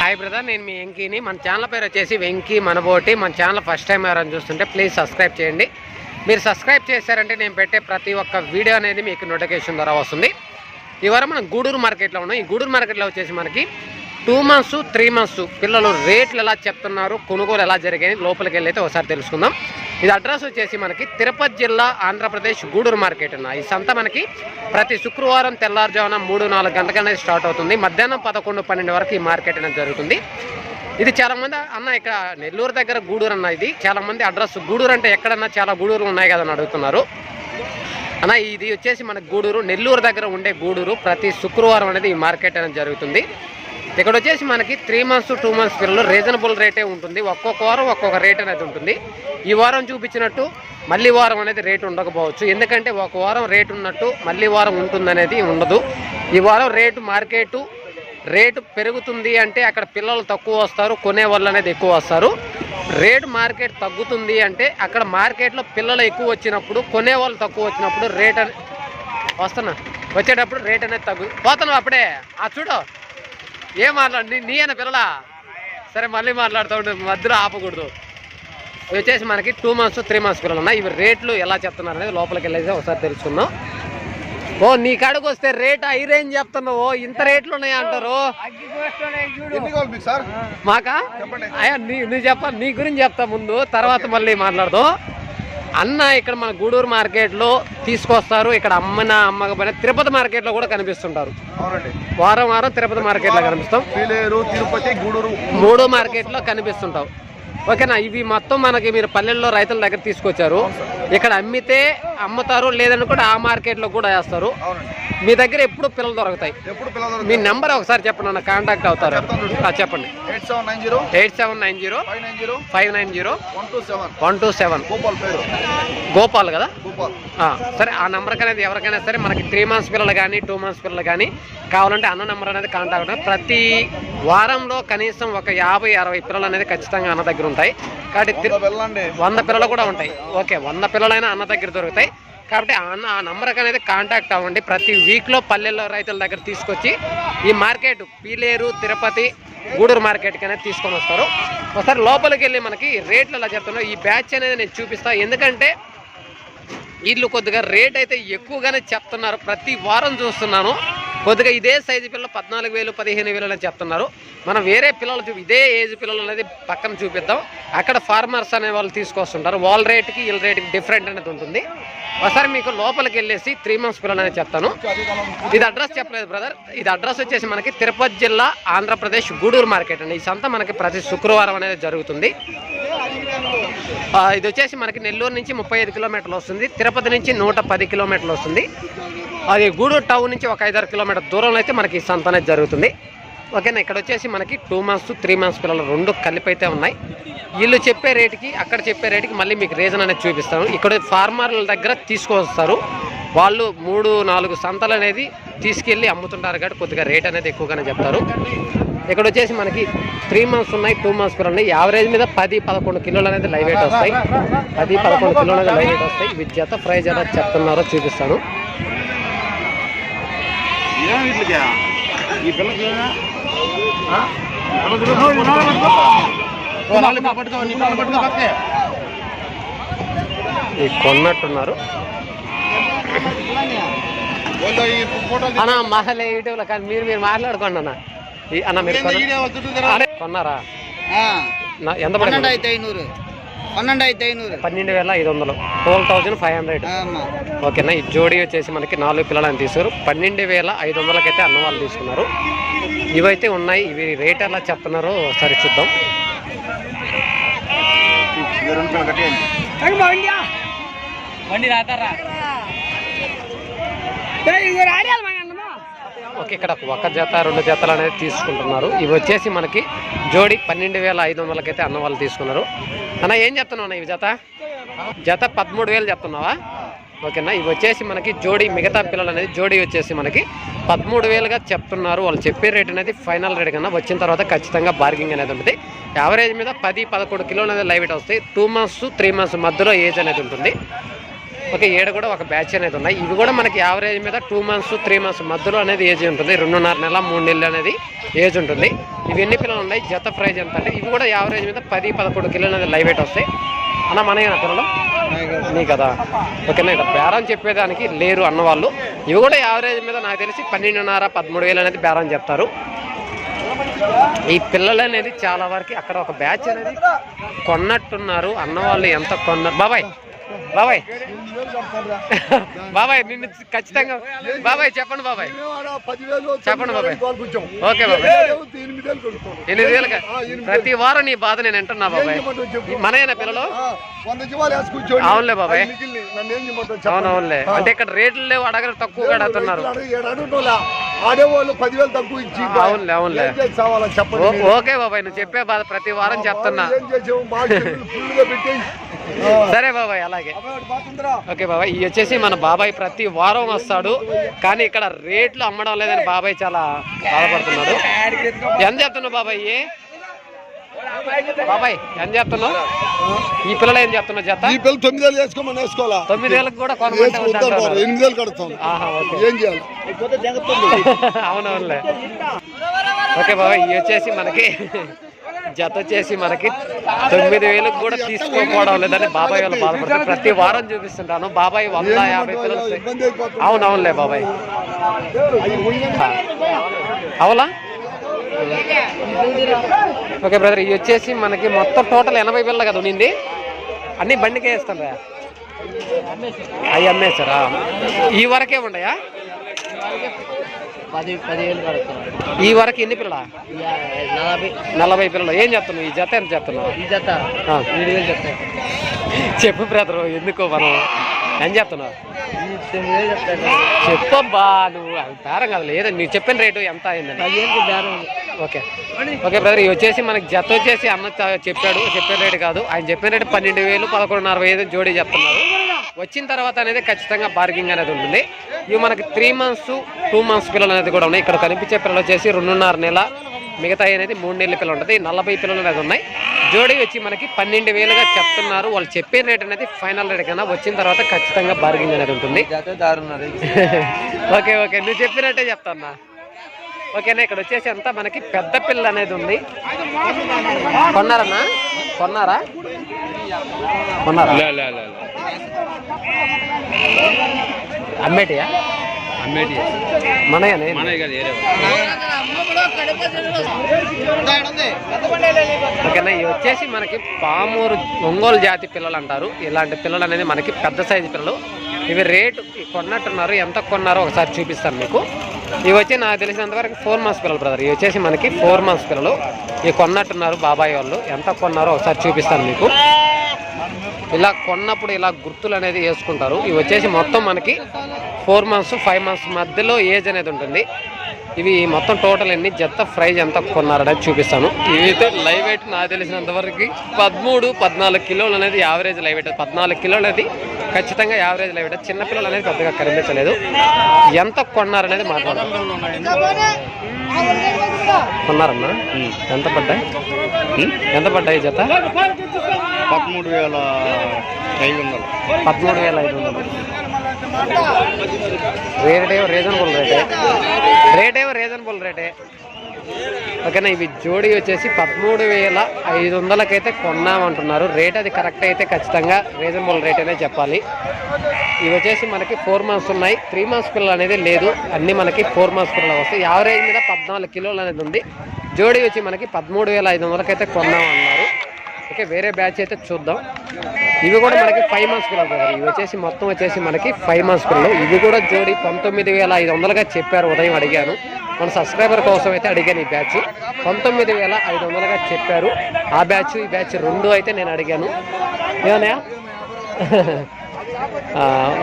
Hi brother నేను మీ వెంకీని. మన channel పేరు వచ్చేసి వెంకీ మనబోటి. మన ఛానల్ ఫస్ట్ టైం ఎవరైనా చూస్తుంటే ప్లీజ్ సబ్స్క్రైబ్ చేయండి. మీరు సబ్స్క్రైబ్ చేశారంటే నేను పెట్టే ప్రతి ఒక్క వీడియో అనేది మీకు నోటిఫికేషన్ ద్వారా వస్తుంది. ఈ మనం గూడూరు మార్కెట్లో ఉన్నాం. ఈ గూడూరు మార్కెట్లో వచ్చేసి మనకి టూ మంత్స్ త్రీ మంత్స్ పిల్లలు రేట్లు ఎలా చెప్తున్నారు కొనుగోలు ఎలా జరిగాయి లోపలికి వెళ్ళి అయితే ఒకసారి తెలుసుకుందాం. ఇది అడ్రస్ వచ్చేసి మనకి తిరుపతి జిల్లా ఆంధ్రప్రదేశ్ గూడూరు మార్కెట్ అన్న. ఈ సంత మనకి ప్రతి శుక్రవారం తెల్లారుజామున మూడు నాలుగు గంటలకు అనేది స్టార్ట్ అవుతుంది. మధ్యాహ్నం పదకొండు పన్నెండు వరకు ఈ మార్కెట్ అనేది జరుగుతుంది. ఇది చాలామంది అన్న ఇక్కడ నెల్లూరు దగ్గర గూడూరు అన్న ఇది. చాలామంది అడ్రస్ గూడూరు అంటే ఎక్కడన్నా చాలా గూడూరు ఉన్నాయి కదా అని అడుగుతున్నారు. అన్న ఇది వచ్చేసి మనకు గూడూరు నెల్లూరు దగ్గర ఉండే గూడూరు ప్రతి శుక్రవారం అనేది ఈ మార్కెట్ అనేది జరుగుతుంది. ఇక్కడ వచ్చేసి మనకి త్రీ మంత్స్ టూ మంత్స్ పిల్లలు రీజనబుల్ రేటే ఉంటుంది. ఒక్కొక్క వారం ఒక్కొక్క రేట్ అనేది ఉంటుంది. ఈ వారం చూపించినట్టు మళ్ళీ వారం అనేది రేటు ఉండకపోవచ్చు. ఎందుకంటే ఒక వారం రేటు ఉన్నట్టు మళ్ళీ వారం ఉంటుందనేది ఉండదు. ఈ వారం రేటు మార్కెటు రేటు పెరుగుతుంది అంటే అక్కడ పిల్లలు తక్కువ వస్తారు కొనే వాళ్ళు అనేది ఎక్కువ వస్తారు. రేటు మార్కెట్ తగ్గుతుంది అంటే అక్కడ మార్కెట్లో పిల్లలు ఎక్కువ వచ్చినప్పుడు కొనే వాళ్ళు తక్కువ వచ్చినప్పుడు రేట్ అని వస్తున్నా. వచ్చేటప్పుడు రేట్ అనేది తగ్గు పోతున్నావు అప్పుడే? ఆ చూడు. ఏం మాట్లాడు? నీ నీ అన్న పిల్లలా? సరే మళ్ళీ మాట్లాడుతూ ఉండు. మధ్యలో ఆపకూడదు. ఇవి వచ్చేసి మనకి టూ మంత్స్ త్రీ మంత్స్ పిల్లలు ఉన్నాయి. ఇవి రేట్లు ఎలా చెప్తున్నారు అనేది లోపలికి వెళ్ళేసి ఒకసారి తెలుసుకుందాం. ఓ నీ కాడికి వస్తే రేట్ హై రేంజ్ చెప్తున్నావు ఇంత రేట్లు ఉన్నాయి అంటారు? మాకా అయ్యా నీ నువ్వు చెప్ప నీ గురించి చెప్తా ముందు. తర్వాత మళ్ళీ మాట్లాడదాం. అన్న ఇక్కడ మన గూడూరు మార్కెట్లో తీసుకొస్తారు. ఇక్కడ అమ్మన అమ్మకపోయినా తిరుపతి మార్కెట్లో కూడా కనిపిస్తుంటారు. వారం వారం తిరుపతి మార్కెట్లో కనిపిస్తాం. తిరుపతి గూడూరు మూడో మార్కెట్లో కనిపిస్తుంటావు ఓకేనా? ఇవి మొత్తం మనకి మీరు పల్లెల్లో రైతుల దగ్గర తీసుకొచ్చారు. ఇక్కడ అమ్మితే అమ్ముతారు లేదని కూడా ఆ మార్కెట్లో కూడా వేస్తారు. మీ దగ్గర ఎప్పుడు పిల్లలు దొరుకుతాయి? పిల్లలు మీ నెంబర్ ఒకసారి చెప్పండి అన్న కాంటాక్ట్ అవుతారు. చెప్పండి. Eight seven nine zero five nine zero one two seven Gopal కదా? సరే ఆ నెంబర్కి అనేది ఎవరికైనా సరే మనకి త్రీ మంత్స్ పిల్లలు కానీ టూ మంత్స్ పిల్లలు కానీ కావాలంటే అన్న నెంబర్ అనేది కాంటాక్ట్. ప్రతి వారంలో కనీసం ఒక యాభై అరవై పిల్లలు అనేది ఖచ్చితంగా అన్న దగ్గర ఉంటాయి. కాబట్టి వంద పిల్లలు కూడా ఉంటాయి. ఓకే వంద పిల్లలైనా అన్న దగ్గర దొరుకుతాయి. కాబట్టి ఆ అన్న ఆ నంబర్కి అనేది కాంటాక్ట్ అవ్వండి. ప్రతి వీక్లో పల్లెల్లో రైతుల దగ్గర తీసుకొచ్చి ఈ మార్కెట్ పీలేరు తిరుపతి గూడూరు మార్కెట్కి అనేది తీసుకొని వస్తారు. ఒకసారి లోపలికి వెళ్ళి మనకి రేట్లు ఎలా చెప్తున్నారు ఈ బ్యాచ్ అనేది నేను చూపిస్తా. ఎందుకంటే వీళ్ళు కొద్దిగా రేట్ అయితే ఎక్కువగానే చెప్తున్నారు. ప్రతి వారం చూస్తున్నాను. కొద్దిగా ఇదే సైజు పిల్లలు పద్నాలుగు వేలు పదిహేను వేలు అని చెప్తున్నారు. మనం వేరే పిల్లలు చూపి ఇదే ఏజ్ పిల్లలు అనేది పక్కన చూపిద్దాం. అక్కడ ఫార్మర్స్ అనే వాళ్ళు తీసుకొస్తుంటారు. వాళ్ళ రేట్కి వీళ్ళ రేట్కి డిఫరెంట్ అనేది ఉంటుంది. ఒకసారి మీకు లోపలికి వెళ్ళేసి త్రీ మంత్స్ పిల్లలు అనేది చెప్తాను. ఇది అడ్రస్ చెప్పలేదు బ్రదర్ ఇది అడ్రస్ వచ్చేసి మనకి తిరుపతి జిల్లా ఆంధ్రప్రదేశ్ గూడూరు మార్కెట్ అండి. ఈ సంత మనకి ప్రతి శుక్రవారం అనేది జరుగుతుంది. ఇది వచ్చేసి మనకి నెల్లూరు నుంచి ముప్పై ఐదు కిలోమీటర్లు వస్తుంది. తిరుపతి నుంచి నూట పది కిలోమీటర్లు వస్తుంది. అది గూడూరు టౌన్ నుంచి ఒక ఐదారు కిలోమీటర్ దూరంలో అయితే మనకి ఈ సంత అనేది జరుగుతుంది. ఓకేనా ఇక్కడ వచ్చేసి మనకి టూ మంత్స్ త్రీ మంత్స్ పిల్లలు రెండు కలిపైతే అయితే ఉన్నాయి. వీళ్ళు చెప్పే రేటుకి అక్కడ చెప్పే రేటుకి మళ్ళీ మీకు రీజన్ అనేది చూపిస్తాను. ఇక్కడ ఫార్మర్ల దగ్గర తీసుకొస్తారు. వాళ్ళు మూడు నాలుగు సంతలు అనేది తీసుకెళ్ళి అమ్ముతుంటారు కాబట్టి కొద్దిగా రేట్ అనేది ఎక్కువగానే చెప్తారు. ఇక్కడ వచ్చేసి మనకి త్రీ మంత్స్ ఉన్నాయి టూ మంత్స్ పిల్లలు ఉన్నాయి. యావరేజ్ మీద పది పదకొండు కిలోలు అనేది లైవ్ వెయిట్ వస్తాయి. పది పదకొండు కిలోలు అనేది లైవ్ వెయిట్ వస్తాయి. విద్యతో జత ప్రైజ్ ఎలా చెప్తున్నారో చూపిస్తాను. ఏం వీటికి ఈ పిల్లకి? కొన్నట్టున్నారు. అన్న మహలే యూట్యూబ్లో కానీ మీరు మీరు మాట్లాడుకోండి అన్న. ఈ- అన్న మీరు కొన్నారా? నా- ఎంత ఐనూరు. పన్నెండు అయితే ఐనూరు. పన్నెండు వేల ఐదు వందలు. ట్వెల్వ్ థౌసండ్ ఫైవ్ హండ్రెడ్ ఆమా. ఓకేనా? ఈ జోడీ వచ్చేసి మనకి నాలుగు పిల్లలని తీసుకున్నారు పన్నెండు వేల ఐదు వందలకైతే అన్న వాళ్ళు తీసుకున్నారు. ఇవైతే ఉన్నాయి. ఇవి రేట్ ఎలా చెప్తున్నారో ఒకసారి చూద్దాం. పిల్లలు కట్టేయండి ఓకే ఇక్కడ ఒక జత రెండు జతలు అనేది తీసుకుంటున్నారు. ఇవి వచ్చేసి మనకి జోడి పన్నెండు వేల ఐదు వందలకైతే అన్న వాళ్ళు తీసుకున్నారు. అన్న ఏం చెప్తున్నావు ఇవి జత? జత పదమూడు వేలు చెప్తున్నావా? ఓకేనా ఇవి వచ్చేసి మనకి జోడి మిగతా పిల్లలు అనేది జోడి వచ్చేసి మనకి పదమూడు వేలుగా చెప్తున్నారు. వాళ్ళు చెప్పే రేట్ అనేది ఫైనల్ రేట్ కన్నా వచ్చిన తర్వాత ఖచ్చితంగా బార్గింగ్ అనేది ఉంటుంది. యావరేజ్ మీద పది పదకొండు కిలోలు అనేది లైవ్ వెయిట్ వస్తాయి. టూ మంత్స్ త్రీ మంత్స్ మధ్యలో ఏజ్ అనేది ఉంటుంది. ఓకే ఏడ కూడా ఒక బ్యాచ్ అనేది ఉన్నాయి. ఇవి కూడా మనకి యావరేజ్ మీద టూ మంత్స్ త్రీ మంత్స్ మధ్యలో అనేది ఏజ్ ఉంటుంది. రెండున్నర నెల మూడు నెలలు అనేది ఏజ్ ఉంటుంది. ఇవి ఎన్ని పిల్లలు ఉన్నాయి? జత ప్రైజ్ ఎంత అంటే ఇవి కూడా యావరేజ్ మీద పది పదకొండు కిలోలు అనేది లైవ్ వెయిట్ వస్తాయి. అన్న మనయ్య పిల్లలు నీ కదా. ఓకేనా ఇక్కడ బేరం చెప్పేదానికి లేరు అన్నవాళ్ళు. ఇవి కూడా యావరేజ్ మీద నాకు తెలిసి పన్నెండున్నర పదమూడు వేలు అనేది బేరం చెప్తారు. ఈ పిల్లలు అనేది చాలా వరకు అక్కడ ఒక బ్యాచ్ అనేది కొన్నట్టున్నారు. అన్నవాళ్ళు ఎంత కొన్నారు బాబాయ్ బాబాయ్. బాబాయ్ నిన్ను ఖచ్చితంగా బాబాయ్ చెప్పండి బాబాయ్. చెప్పండి బాబాయ్. ఓకే బాబాయ్. ఎనిమిది వేలుగా? ప్రతి వారం నీ బాధ నేను వింటున్నా బాబాయ్. మనయేనా పిల్లలు? అవునులే బాబాయ్. అవునవునులే. అంటే ఇక్కడ రేట్లు లేవు అడగరు తక్కువగా అడుగుతున్నారు. ఆడేవాళ్ళు పదివేలు తక్కువ ఇచ్చి అవునులే అవునులే. ఓకే బాబాయ్ నువ్వు చెప్పే బాధ ప్రతి వారం చెప్తున్నా. సరే బాబాయ్ అలాగే. ఓకే బాబాయ్ ఈ వచ్చేసి మన బాబాయ్ ప్రతి వారం వస్తాడు కానీ ఇక్కడ రేట్లు అమ్మడం లేదని బాబాయ్ చాలా బాధపడుతున్నాడు. ఎంత చెప్తున్నావు బాబాయ్? బాబాయ్ ఎంత చెప్తున్నావు ఈ పిల్లలు ఏం చెప్తున్నావు జత? ఈ పిల్లలు తొమ్మిది వేలు వేసుకోమని వేసుకోవాలా? తొమ్మిది వేలకు కూడా. ఎనిమిది వేలు కడతాం. ఏం చేయాలి? అవునవునులే. ఓకే బాబాయ్ ఇవి వచ్చేసి మనకి జత వచ్చేసి మనకి తొమ్మిది వేలకు కూడా తీసుకోకపోవడం లేదని బాబాయ్ వాళ్ళు బాధపడుతారు. ప్రతి వారం చూపిస్తుంటాను. బాబాయ్ వంద యాభై పిల్లలు అవునవునులే బాబాయ్. అవులా? ఓకే బ్రదర్ ఇవి వచ్చేసి మనకి మొత్తం టోటల్ ఎనభై పిల్లలు కదా ఉన్నింది. అన్ని బండికే వేస్తాను రా అవి అమ్మేశారా? ఈ వరకే ఉండయా? పది పదివేలు ఈ వరకు ఎన్ని పిల్లల? నలభై. నలభై పిల్లలు. ఏం చెప్తున్నావు ఈ జత ఎంత చెప్తున్నావు ఈ జత ఏడు వేలు చెప్పు బ్రదర్ ఎందుకో మనం? ఏం చెప్తున్నావు వేలు చెప్పబ్బా నువ్వు బేరం కదా. లేదా నువ్వు చెప్పిన రేటు ఎంత బేరం ఓకే. ఓకే బ్రదర్ ఇవి వచ్చేసి మనకి జత వచ్చేసి అన్న చెప్పాడు. చెప్పిన రేటు కాదు. ఆయన చెప్పిన రేటు పన్నెండు వేలు పదకొండున్నర ఐదు జోడీ చెప్తున్నారు వచ్చిన తర్వాత అనేది ఖచ్చితంగా బార్గింగ్ అనేది ఉంటుంది. ఇవి మనకి త్రీ మంత్స్ టూ మంత్స్ పిల్లలు అనేది కూడా ఉన్నాయి. ఇక్కడ కనిపించే పిల్లలు వచ్చేసి రెండున్నర నెల మిగతా అనేది మూడు నెలల పిల్లలు ఉంటుంది. నలభై పిల్లలు అనేది ఉన్నాయి. జోడీ వచ్చి మనకి పన్నెండు వేలుగా చెప్తున్నారు. వాళ్ళు చెప్పే రేట్ అనేది ఫైనల్ రేట్ కన్నా వచ్చిన తర్వాత ఖచ్చితంగా బార్గింగ్ అనేది ఉంటుంది. Okay okay. నువ్వు చెప్పినట్టే చెప్తాన్నా. ఓకేనా ఇక్కడ వచ్చేసి అంతా మనకి పెద్ద పిల్ల అనేది ఉంది. కొన్నారన్నా? కొన్నారా? కొన్నారా? అమ్మేటియా? మనయనే? ఓకేనా ఇవి వచ్చేసి మనకి పామూరు ఒంగోలు జాతి పిల్లలు అంటారు. ఇలాంటి పిల్లలు అనేది మనకి పెద్ద సైజు పిల్లలు. ఇవి రేటు కొన్నట్టున్నారు. ఎంత కొన్నారో ఒకసారి చూపిస్తాను మీకు. ఇవి వచ్చి నాకు తెలిసినంత వరకు ఫోర్ మంత్స్ పిల్లలు బ్రదర్ ఇవి వచ్చేసి మనకి ఫోర్ మంత్స్ పిల్లలు. ఇవి కొన్నట్టున్నారు బాబాయ్ వాళ్ళు. ఎంత కొన్నారో ఒకసారి చూపిస్తాను మీకు. ఇలా కొన్నప్పుడు ఇలా గుర్తులు అనేది వేసుకుంటారు. ఇవి వచ్చేసి మొత్తం మనకి ఫోర్ మంత్స్ ఫైవ్ మంత్స్ మధ్యలో ఏజ్ అనేది ఉంటుంది. ఇవి మొత్తం టోటల్ ఎన్ని? జత ప్రైజ్ ఎంత కొన్నారనేది చూపిస్తాను. ఇవైతే లైవ్ వెయిట్ నాకు తెలిసినంత వరకు పదమూడు పద్నాలుగు కిలోలు అనేది యావరేజ్ లైవ్ వెయిట్ పద్నాలుగు కిలోలు అనేది ఖచ్చితంగా యావరేజ్ లైవ్ వెయిట్ చిన్న పిల్లలు అనేది పెద్దగా కనిపించలేదు. ఎంత కొన్నారనేది మాట్లాడదాం. కొన్నారన్నా? ఎంత పడ్డాయి? ఎంత పడ్డాయి జత? పదమూడు వేల ఐదు వందలు పదమూడు వేల ఐదు వందలు రేట్ ఏమో రీజనబుల్ రేటే. రేట్ ఏమో రీజనబుల్ రేటే. ఓకేనా ఇవి జోడీ వచ్చేసి పదమూడు వేల ఐదు వందలకైతే కొన్నామంటున్నారు. రేట్ అది కరెక్ట్ అయితే ఖచ్చితంగా రీజనబుల్ రేట్ అనే చెప్పాలి. ఇవి వచ్చేసి మనకి ఫోర్ మంత్స్ ఉన్నాయి. త్రీ మంత్స్ పిల్లలు అనేది లేదు. అన్నీ మనకి ఫోర్ మంత్స్ పిల్లలు వస్తాయి. యావరేజ్ మీద పద్నాలుగు కిలోలు అనేది ఉంది. జోడీ వచ్చి మనకి పదమూడు వేల ఐదు వందలకైతే కొన్నామన్నారు. ఓకే వేరే బ్యాచ్ అయితే చూద్దాం. ఇవి కూడా మనకి ఫైవ్ మంత్స్ పిల్లలు కదా ఇవి వచ్చేసి మొత్తం వచ్చేసి మనకి ఫైవ్ మంత్స్ పిల్లలు. ఇవి కూడా జోడి పంతొమ్మిది వేల ఐదు వందలుగా చెప్పారు. ఉదయం అడిగాను. మన సబ్స్క్రైబర్ కోసం అయితే అడిగాను ఈ బ్యాచ్. పంతొమ్మిది వేల ఐదు వందలుగా చెప్పారు. ఆ బ్యాచ్ ఈ బ్యాచ్ రెండు అయితే నేను అడిగాను. ఏమన్నా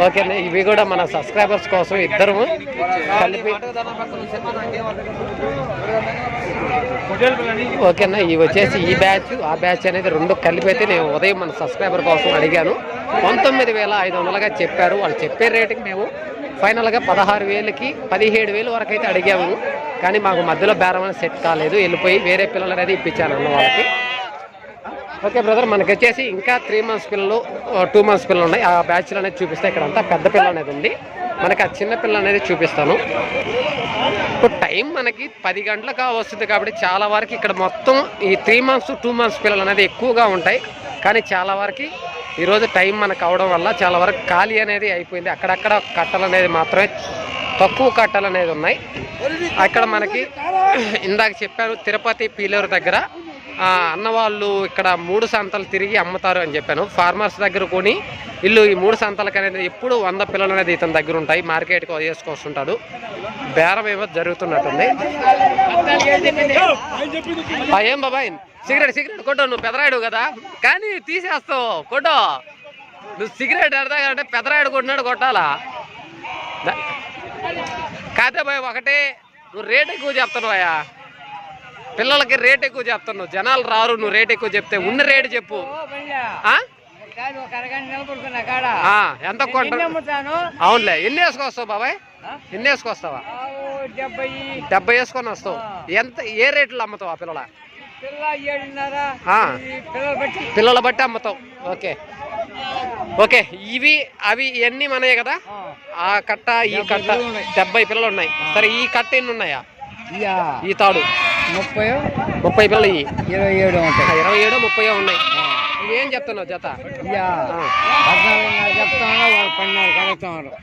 ఓకే ఇవి కూడా మన సబ్స్క్రైబర్స్ కోసం ఇద్దరు కలిపి ఓకేనా ఇవి వచ్చేసి ఈ బ్యాచ్ ఆ బ్యాచ్ అనేది రెండు కలిపి అయితే నేను ఉదయం మన సబ్స్క్రైబర్ కోసం అడిగాను. పంతొమ్మిది వేల ఐదు వందలుగా చెప్పారు. వాళ్ళు చెప్పే రేటుకి మేము ఫైనల్గా పదహారు వేలకి పదిహేడు వేలు వరకు అయితే అడిగాము. కానీ మాకు మధ్యలో బేరం అనేది సెట్ కాలేదు. వెళ్ళిపోయి వేరే పిల్లలు అనేది ఇప్పించాను అన్న వాళ్ళకి. ఓకే బ్రదర్ మనకి వచ్చేసి ఇంకా త్రీ మంత్స్ పిల్లలు టూ మంత్స్ పిల్లలు ఉన్నాయి. ఆ బ్యాచ్లు అనేది చూపిస్తే ఇక్కడ అంతా పెద్ద పిల్ల అనేది ఉంది. మనకి ఆ చిన్న పిల్ల అనేది చూపిస్తాను. ఇప్పుడు టైం మనకి పది గంటలకు వస్తుంది కాబట్టి చాలా వరకు ఇక్కడ మొత్తం ఈ త్రీ మంత్స్ టూ మంత్స్ పిల్లలు అనేది ఎక్కువగా ఉంటాయి. కానీ చాలా వరకు ఈరోజు టైం మనకు అవడం వల్ల చాలా వరకు ఖాళీ అనేది అయిపోయింది. అక్కడక్కడ కట్టలు అనేది మాత్రమే తక్కువ కట్టలు అనేది ఉన్నాయి. అక్కడ మనకి ఇందాక చెప్పారు తిరుపతి పీలేరు దగ్గర అన్నవాళ్ళు ఇక్కడ మూడు సంతలు తిరిగి అమ్ముతారు అని చెప్పాను. ఫార్మర్స్ దగ్గర కొని ఇల్లు ఈ మూడు సంతలకు అనేది ఎప్పుడు వంద పిల్లలు అనేది ఇతని దగ్గర ఉంటాయి. మార్కెట్కి వేసుకొస్తుంటాడు. బేరం ఏమో జరుగుతున్నట్టుంది. ఏం బాబాయ్? సిగరెట్ సిగరెట్ కొట్టు నువ్వు పెదరాయుడు కదా. కానీ తీసేస్తావు కొట్టు. నువ్వు సిగరెట్ అంటే పెదరాయుడు కొట్టినాడు కొట్టాలా? కాదే బాయ్ ఒకటే. నువ్వు రేట్ ఎక్కువ చెప్తున్నావు అయ్యా. పిల్లలకి రేట్ ఎక్కువ చెప్తున్నావు. జనాలు రారు నువ్వు రేట్ ఎక్కువ చెప్తే. ఉన్న రేటు చెప్పు. ఎంత కొంట ఎన్ని అమ్ముతాను అవునులే. ఎన్ని వేసుకొస్తావు బాబాయ్? ఎన్ని వేసుకొస్తావా? డెబ్బై. వేసుకొని వస్తావు. ఎంత ఏ రేట్లు అమ్ముతావు ఆ పిల్లల? పిల్లలు బట్టి. అమ్ముతావు ఓకే. ఓకే ఇవి అవి ఇవన్నీ మనయే కదా? ఆ. కట్ట ఈ కట్ట డెబ్బై పిల్లలు ఉన్నాయి. సరే ఈ కట్ట ఎన్ని ఉన్నాయా? ఈ తాడు. ముప్పై ముప్పై పిల్లలు ఇరవై ఏడు ఇరవై ఏడు ముప్పై ఉన్నాయి. ఇవేం చెప్తున్నావు జత?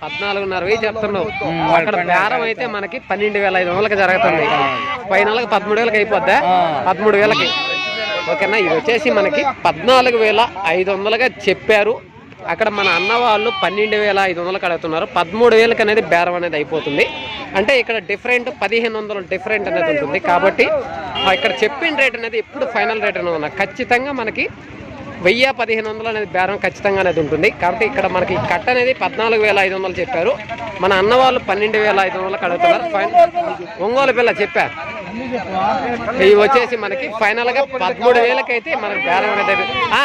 పద్నాలుగున్నర వెయ్యి చెప్తున్నావు. అక్కడ బేరం అయితే మనకి పన్నెండు వేల ఐదు వందలకి జరుగుతుంది. ఫైనల్కి పదమూడు వేలకి అయిపోద్దా. పదమూడు వేలకి. ఓకేనా? ఇది వచ్చేసి మనకి పద్నాలుగు వేల ఐదు వందలుగా చెప్పారు. అక్కడ మన అన్న వాళ్ళు పన్నెండు వేల ఐదు వందలకు అడుగుతున్నారు. పదమూడు వేలకి అనేది బేరం అనేది అయిపోతుంది. అంటే ఇక్కడ డిఫరెంట్ పదిహేను వందలు డిఫరెంట్ అనేది ఉంటుంది. కాబట్టి ఇక్కడ చెప్పిన రేట్ అనేది ఎప్పుడు ఫైనల్ రేట్ అనేది ఉన్నా ఖచ్చితంగా మనకి వెయ్యి పదిహేను వందలు అనేది బేరం ఖచ్చితంగా అనేది ఉంటుంది. కాబట్టి ఇక్కడ మనకి కట్ట అనేది పద్నాలుగు వేల ఐదు వందలు చెప్పారు. మన అన్న వాళ్ళు పన్నెండు వేల ఐదు వందలకు అడుగుతున్నారు. ఫైన్ ఒంగోలు పిల్ల చెప్పారు ఇవి వచ్చేసి మనకి ఫైనల్గా పదమూడు వేలకైతే మనకి బేరం అనేది అయిపోయింది. ఆ?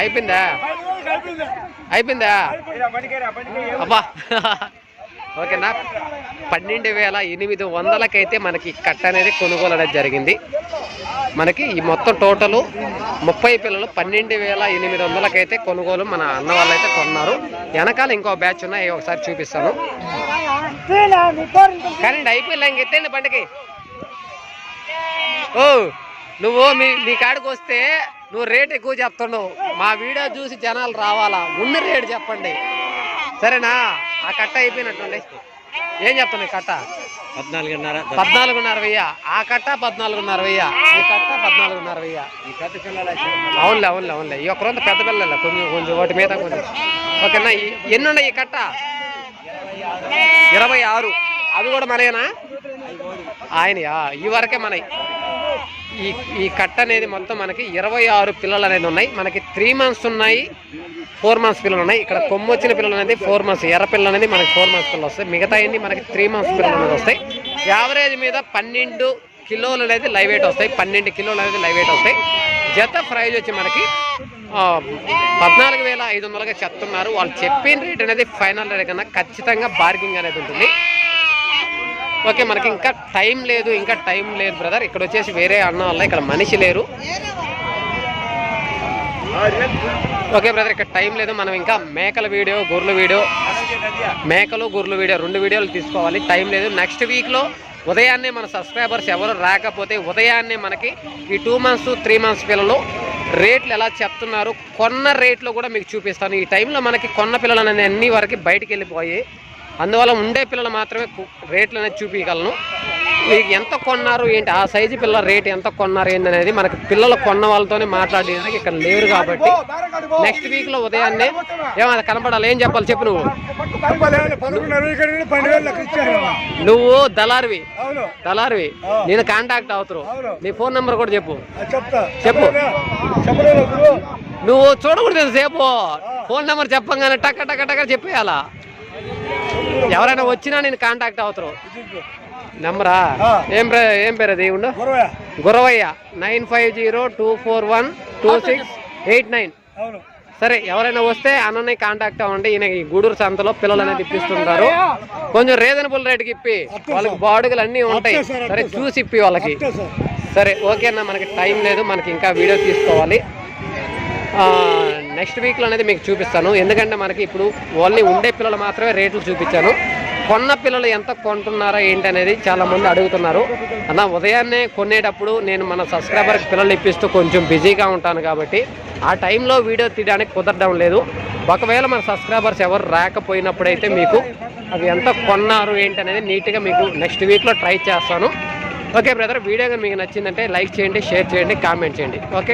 అయిపోయిందా? అయిపోయిందా? అబ్బా. ఓకేనా? పన్నెండు వేల ఎనిమిది వందలకైతే మనకి కట్ట అనేది కొనుగోలు అనేది జరిగింది. మనకి ఈ మొత్తం టోటలు ముప్పై పిల్లలు పన్నెండు వేల ఎనిమిది వందలకైతే కొనుగోలు మన అన్న వాళ్ళు అయితే కొన్నారు. వెనకాల ఇంకో బ్యాచ్ ఉన్నాయి ఒకసారి చూపిస్తాను. కానీ అయిపోయింది? ఇంక ఎత్తేయండి బండికి? ఓ! నువ్వు మీ మీ కాడికి వస్తే నువ్వు రేట్ ఎక్కువ చెప్తున్నావు. మా వీడియో చూసి జనాలు రావాలా? ఉన్న రేటు చెప్పండి. సరేనా? ఆ కట్ట అయిపోయినట్టుండి. ఏం చెప్తున్నావు ఈ కట్ట? పద్నాలుగున్నర. పద్నాలుగున్నర వెయ్య ఆ కట్ట పద్నాలుగున్నర వెయ్య ఈ కట్ట పద్నాలుగున్నర వెయ్య ఈ పెద్ద పిల్లలు అవునులే అవునులే అవునులే. ఈ ఒక్కరంత పెద్ద పిల్లలే. కొంచెం కొంచెం వాటి మీద కొంచెం. ఓకేనా? ఎన్ని ఉన్నాయి ఈ కట్ట? ఇరవై ఆరు. అవి కూడా మనయేనా? ఆయనయా? ఈ వరకే మనవి ఈ ఈ కట్ట అనేది మొత్తం మనకి ఇరవై ఆరు పిల్లలు అనేది ఉన్నాయి. మనకి త్రీ మంత్స్ ఉన్నాయి ఫోర్ మంత్స్ పిల్లలు ఉన్నాయి. ఇక్కడ కొమ్ము వచ్చిన పిల్లలు అనేది ఫోర్ మంత్స్ ఎర్ర పిల్లలు అనేది మనకి ఫోర్ మంత్స్ పిల్లలు వస్తాయి. మిగతా అన్ని మనకి త్రీ మంత్స్ పిల్లలు అనేది వస్తాయి. యావరేజ్ మీద పన్నెండు కిలోలు అనేది లైవ్ వెయిట్ వస్తాయి. పన్నెండు కిలోలు అనేది లైవ్ వెయిట్ వస్తాయి. జత ప్రైజ్ వచ్చి మనకి పద్నాలుగు వేల ఐదు వందలుగా చెప్తున్నారు. వాళ్ళు చెప్పిన రేట్ అనేది ఫైనల్ రేట్ కన్నా ఖచ్చితంగా బార్గింగ్ అనేది ఉంటుంది. ఓకే మనకి ఇంకా టైం లేదు ఇంకా టైం లేదు బ్రదర్. ఇక్కడ వచ్చేసి వేరే అన్న వల్ల ఇక్కడ మనిషి లేరు. ఓకే బ్రదర్ ఇక్కడ టైం లేదు. మనం ఇంకా మేకల వీడియో గొర్రెల వీడియో మేకలు గొర్రెల వీడియో రెండు వీడియోలు తీసుకోవాలి. టైం లేదు. నెక్స్ట్ వీక్లో ఉదయాన్నే మన సబ్స్క్రైబర్స్ ఎవరు రాకపోతే ఉదయాన్నే మనకి ఈ టూ మంత్స్ త్రీ మంత్స్ పిల్లలు రేట్లు ఎలా చెప్తున్నారు కొన్న రేట్లు కూడా మీకు చూపిస్తాను. ఈ టైంలో మనకి కొన్న పిల్లలు అనేది అన్ని వరకు బయటికి వెళ్ళిపోయి అందువల్ల ఉండే పిల్లలు మాత్రమే రేట్లు అనేది చూపించగలను. మీకు ఎంత కొన్నారు ఏంటి ఆ సైజు పిల్లల రేట్ ఎంత కొన్నారు ఏంటి అనేది మనకి పిల్లలు కొన్న వాళ్ళతోనే మాట్లాడడానికి ఇక్కడ లేరు కాబట్టి నెక్స్ట్ వీక్లో ఉదయాన్నే ఏమైనా కనపడాలి. ఏం చెప్పాలి చెప్పు నువ్వు. నువ్వు దళార్వి. దళార్వి. నేను కాంటాక్ట్ అవుతారు. నీ ఫోన్ నెంబర్ కూడా చెప్పు. చెప్పు. నువ్వు చూడకూడదు సేపు ఫోన్ నెంబర్ చెప్పంగానే టక్క టక్క టక్క చెప్పేయాలా? ఎవరైనా వచ్చినా నేను కాంటాక్ట్ అవుతారు. నెంబరా. ఏం ఏం పేరు అది ఉండు Guravayya. Nine five zero two four one two six eight nine. అవును. సరే ఎవరైనా వస్తే అన్నని కాంటాక్ట్ అవ్వండి. ఈయన ఈ గూడూరు సంతలో పిల్లలు అనేది ఇప్పిస్తుంటారు. కొంచెం రీజనబుల్ రేట్కి ఇప్పి. వాళ్ళకి బాడుగులు అన్నీ ఉంటాయి. సార్, చూసి ఇప్పి వాళ్ళకి. సరే. ఓకే అన్న మనకి టైం లేదు. మనకి ఇంకా వీడియో తీసుకోవాలి. నెక్స్ట్ వీక్లో అనేది మీకు చూపిస్తాను. ఎందుకంటే మనకి ఇప్పుడు ఓన్లీ ఉండే పిల్లలు మాత్రమే రేట్లు చూపించాను. కొన్న పిల్లలు ఎంత కొంటున్నారా ఏంటి అనేది చాలామంది అడుగుతున్నారు. అన్న ఉదయాన్నే కొనేటప్పుడు నేను మన సబ్స్క్రైబర్కి పిల్లలు ఇప్పిస్తూ కొంచెం బిజీగా ఉంటాను కాబట్టి ఆ టైంలో వీడియో తీయడానికి కుదరడం లేదు. ఒకవేళ మన సబ్స్క్రైబర్స్ ఎవరు రాకపోయినప్పుడైతే మీకు అవి ఎంత కొన్నారు ఏంటి అనేది నీట్గా మీకు నెక్స్ట్ వీక్లో ట్రై చేస్తాను. ఓకే బ్రదర్ వీడియో కానీ మీకు నచ్చిందంటే లైక్ చేయండి షేర్ చేయండి కామెంట్ చేయండి. ఓకే.